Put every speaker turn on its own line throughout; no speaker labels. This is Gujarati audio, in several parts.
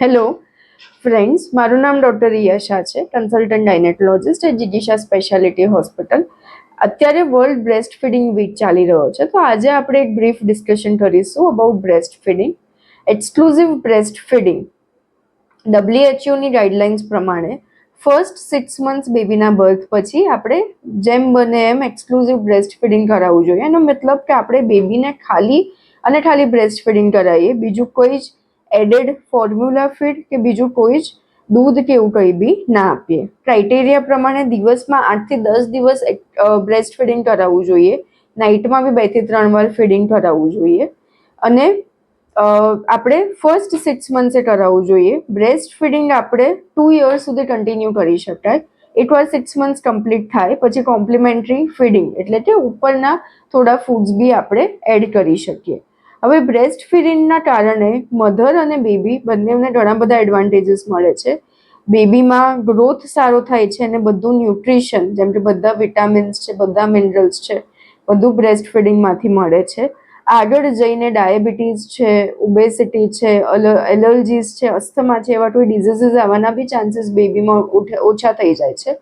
હેલો ફ્રેન્ડ્સ મારું નામ ડૉક્ટર રિયા શાહ છે કન્સલ્ટન્ટ ડાયનેટોલોજિસ્ટ એટ જીગીશા સ્પેશિયાલિટી હોસ્પિટલ અત્યારે વર્લ્ડ બ્રેસ્ટ ફીડિંગ વીક ચાલી રહ્યો છે, તો આજે આપણે એક બ્રીફ ડિસ્કશન કરીશું about breast feeding exclusive breast feeding ડબ્લ્યુએચયુની guidelines પ્રમાણે ફર્સ્ટ સિક્સ મંથ્સ બેબીના બર્થ પછી આપણે જેમ બને એમ એક્સક્લુઝિવ બ્રેસ્ટ ફીડિંગ કરાવવું જોઈએ. એનો મતલબ કે આપણે બેબીને ખાલી અને ખાલી બ્રેસ્ટ ફીડિંગ કરાવીએ, બીજું કોઈ જ એડેડ ફોર્મ્યુલા ફીડ કે બીજું કોઈ જ દૂધ કે એવું કંઈ બી ના આપીએ. ક્રાઇટેરિયા પ્રમાણે દિવસમાં આઠથી દસ દિવસ બ્રેસ્ટ ફીડિંગ કરાવવું જોઈએ. નાઇટમાં બી બેથી ત્રણ વાર ફીડિંગ કરાવવું જોઈએ. અને આપણે ફર્સ્ટ સિક્સ મંથસે કરાવવું જોઈએ. બ્રેસ્ટ ફીડિંગ આપણે ટુ યર્સ સુધી કન્ટિન્યુ કરી શકાય. એકવાર સિક્સ મંથ્સ કમ્પ્લીટ થાય. પછી કોમ્પ્લિમેન્ટરી ફીડિંગ એટલે કે ઉપરના થોડા ફૂડ્સ બી આપણે એડ કરી શકીએ. હવે બ્રેસ્ટ ફીડિંગના કારણે મધર અને બેબી બંનેને ઘણા બધા એડવાન્ટેજીસ મળે છે. બેબીમાં ગ્રોથ સારો થાય છે અને બધું ન્યુટ્રિશન જેમ કે બધા વિટામિન્સ છે, બધા મિનરલ્સ છે, બધું બ્રેસ્ટ ફીડિંગમાંથી મળે છે. આગળ જઈને ડાયાબિટીસ છે ઓબેસિટી છે એલર્જીસ છે અસ્થમા છે એવા કોઈ ડિઝીઝીસ આવવાના બી ચાન્સીસ બેબીમાં ઓછા થઈ જાય છે.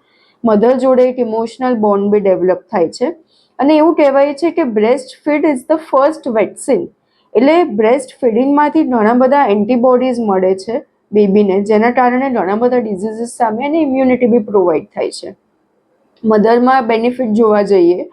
મધર જોડે એક ઇમોશનલ બોન્ડ બી ડેવલપ થાય છે. અને એવું કહેવાય છે કે breast feed is the first vaccine એટલે બ્રેસ્ટ ફીડિંગમાંથી ઘણા બધા એન્ટીબોડીઝ મળે છે બેબીને જેના કારણે ઘણા બધા ડિઝીઝીસ સામે એની ઇમ્યુનિટી બી પ્રોવાઈડ થાય છે. મધરમાં બેનિફિટ જોવા જઈએ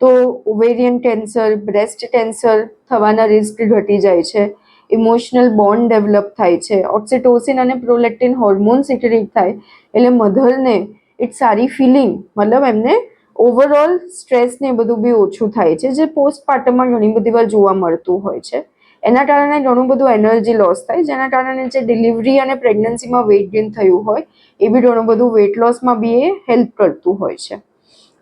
તો ઓવેરિયન કેન્સર બ્રેસ્ટ કેન્સર થવાના રિસ્ક ઘટી જાય છે. ઇમોશનલ બોન્ડ ડેવલપ થાય છે. ઓક્સિટોસિન અને પ્રોલેક્ટિન હોર્મોન સિક્રેટ થાય. એટલે મધરને એક સારી ફિલિંગ મતલબ એમને ઓવરઓલ સ્ટ્રેસ ને બધું બી ઓછું થાય છે, જે પોસ્ટપાર્ટમમાં ઘણી બધી વાર જોવા મળતું હોય છે. એના કારણે ઘણું બધું એનર્જી લોસ થાય, જેના કારણે જે ડિલિવરી અને પ્રેગ્નન્સીમાં વેઇટ ગેઇન થયું હોય, એ બી ઘણું બધું વેઇટ લોસમાં બી એ હેલ્પ કરતું હોય છે.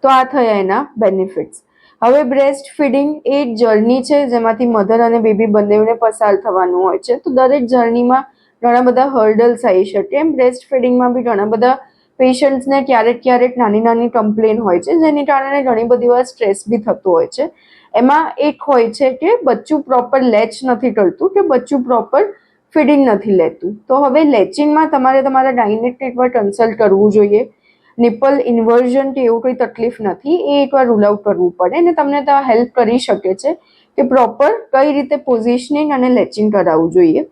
તો આ થયા એના બેનિફિટ્સ હવે બ્રેસ્ટ ફીડિંગ એ જર્ની છે, જેમાંથી મધર અને બેબી બંનેને પસાર થવાનું હોય છે. તો દરેક જર્નીમાં ઘણા બધા હર્ડલ્સ આવી શકે. એમ બ્રેસ્ટ ફીડિંગમાં બી ઘણા બધા પેશન્ટ્સને ક્યારેક ક્યારેક નાની નાની કમ્પ્લેન હોય છે, જેની કારણે ઘણી બધી વાર સ્ટ્રેસ બી થતું હોય છે. એમાં એક હોય છે કે બચ્ચું પ્રોપર લેચ નથી કરતું કે બચ્ચું પ્રોપર ફીડિંગ નથી લેતું. તો હવે લેચિંગમાં તમારે તમારા ગાયનેક એકવાર કન્સલ્ટ કરવું જોઈએ. નિપલ ઇન્વર્ઝન કે એવું કોઈ તકલીફ નથી, એ એકવાર રૂલ આઉટ કરવું પડે અને તમને હેલ્પ કરી શકે છે કે પ્રોપર કઈ રીતે પોઝિશનિંગ અને લેચિંગ કરાવવું જોઈએ.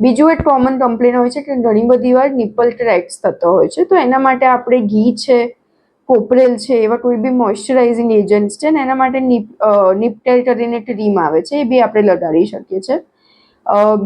બીજું એક કોમન કમ્પ્લેન હોય છે કે ઘણી બધી વાર નિપલ ક્રેક્સ થતો હોય છે. તો એના માટે આપણે ઘી છે, કોપરેલ છે, એવા કોઈ બી મોઇશ્ચરાઇઝિંગ એજન્ટ્સ છે ને એના માટે નિપ નિપટેલ કરીને ક્રીમ આવે છે, એ બી આપણે લગાડી શકીએ છીએ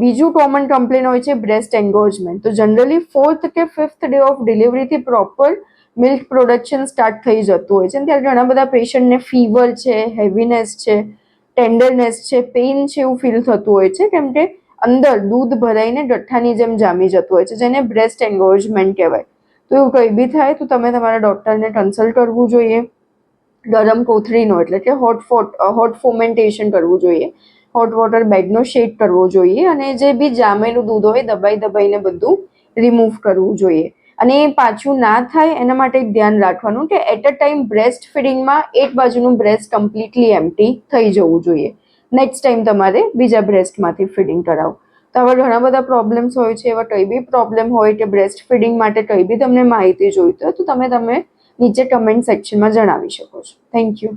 બીજું કોમન કમ્પ્લેન હોય છે બ્રેસ્ટ એન્ગોજમેન્ટ તો જનરલી ફોર્થ કે ફિફ્થ ડે ઓફ ડિલિવરીથી પ્રોપર મિલ્ક પ્રોડક્શન સ્ટાર્ટ થઈ જતું હોય છે. અને ત્યારે ઘણા બધા પેશન્ટને ફીવર છે હેવીનેસ છે ટેન્ડરનેસ છે પેઇન છે એવું ફીલ થતું હોય છે. કેમ કે અંદર દૂધ ભરાઈને ગઠ્ઠાની જેમ જામી જતું હોય છે, જેને બ્રેસ્ટ એન્ગોર્જમેન્ટ કહેવાય. તો એવું કંઈ બી થાય તો તમે તમારા ડૉક્ટરને કન્સલ્ટ કરવું જોઈએ. ગરમ કોથળીનો એટલે કે હોટ ફોટ હોટ ફોમેન્ટેશન કરવું જોઈએ. હોટ વોટર બેડનો શેક કરવો જોઈએ અને જે બી જામેલું દૂધ હોય દબાઈ દબાઈને બધું રિમૂવ કરવું જોઈએ. અને એ પાછું ના થાય એના માટે ધ્યાન રાખવાનું કે એટ અ ટાઈમ બ્રેસ્ટ ફીડિંગમાં એક બાજુનું બ્રેસ્ટ કમ્પ્લીટલી એમ્પ્ટી થઈ જવું જોઈએ. નેક્સ્ટ ટાઈમ તમારે બીજા બ્રેસ્ટમાંથી ફીડિંગ કરાવો. તો આવા ઘણા બધા પ્રોબ્લેમ્સ હોય છે, એવા કંઈ બી પ્રોબ્લેમ હોય કે બ્રેસ્ટ ફીડિંગ માટે કંઈ બી તમને માહિતી જોઈતી હોય તો તમે તમે નીચે કમેન્ટ સેક્શનમાં જણાવી શકો છો. Thank you